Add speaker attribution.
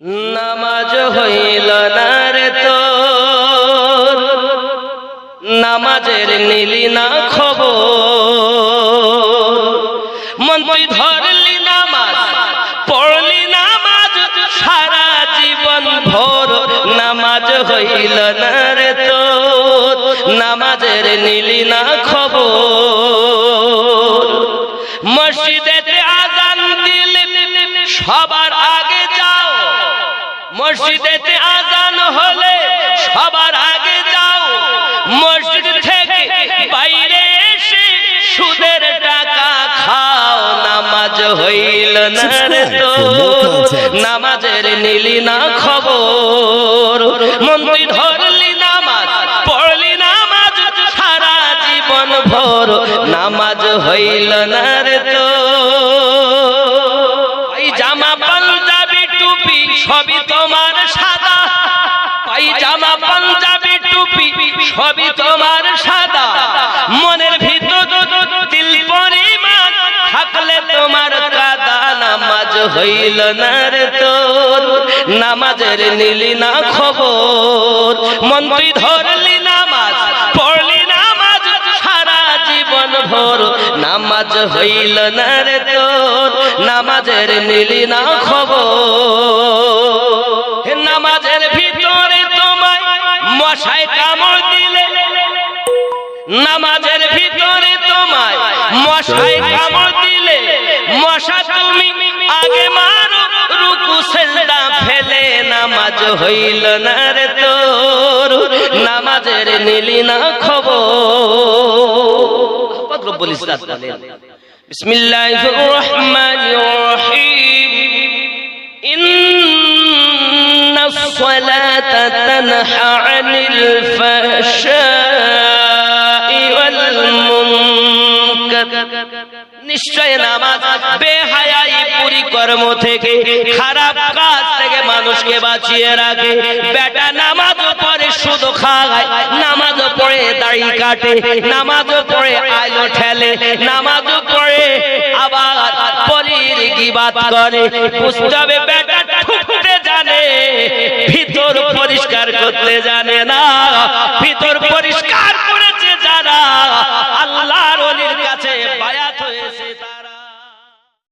Speaker 1: নামাজ হইল না রে তো নামাজের নিলি না খবর। মন তুই ধরলি নামাজ, পড়লি নামাজ, সারা জীবন ভোর। নামাজ হইল না রে তো নামাজের নিলি না খবর। মসজিদেতে আজান দিলে সবার মসজিদেতে আজান হলে সবার আগে যাও। মসজিদ থেকে বাইরে এসে সুদের টাকা খাও। নামাজ হইল না রে তো নামাজের নিলি না খবর। মন্ত্রী ধরলি নামাজ পড়লি নামাজ সারা জীবন ভোর। নামাজ হইল না রে তো তোমার সাদা পাইজামা পাঞ্জাবি, টুপি, সবই তোমার সাদা। মনের ভিতর দিল পরিমাণ, থাকলে তোমার কাদা, নামাজ হইল না রে তোর। নামাজের নিলি না খবর মন তুই ধরলি হইল না রে তোর? নামাজের নিলি না খবর? নামাজের ভিতরে তোমায় মশাই কামড় দিলে। নামাজের ভিতরে তোমায় মশাই কামড় দিলে। মশা তুমি আগে মারো, রুকু সেজদা ফেলে। নামাজ হইল না রে তোর? নামাজের নিলি না খবর? রব্বুল বলেন। বিসমিল্লাহির রহমানির রহিম। ইন্নাস সালাতা তানহা আনিল ফাহশাই ওয়াল মুনকার। নিশ্চয় নামাজ বেহায়াই পরিকর্ম থেকে, খারাপ কাজ থেকে মানুষকে বাঁচিয়ে রাখে। বেটা নামাজ পড়ে শুধু খায়, নামাজ পড়ে দাড়ি কাটে, নামাজ পড়ে আলো ঠেলে, নামাজ পলির গিবাত করে হবে বেটা ঠুকতে জানে ভিতর পরিষ্কার করতে জানে না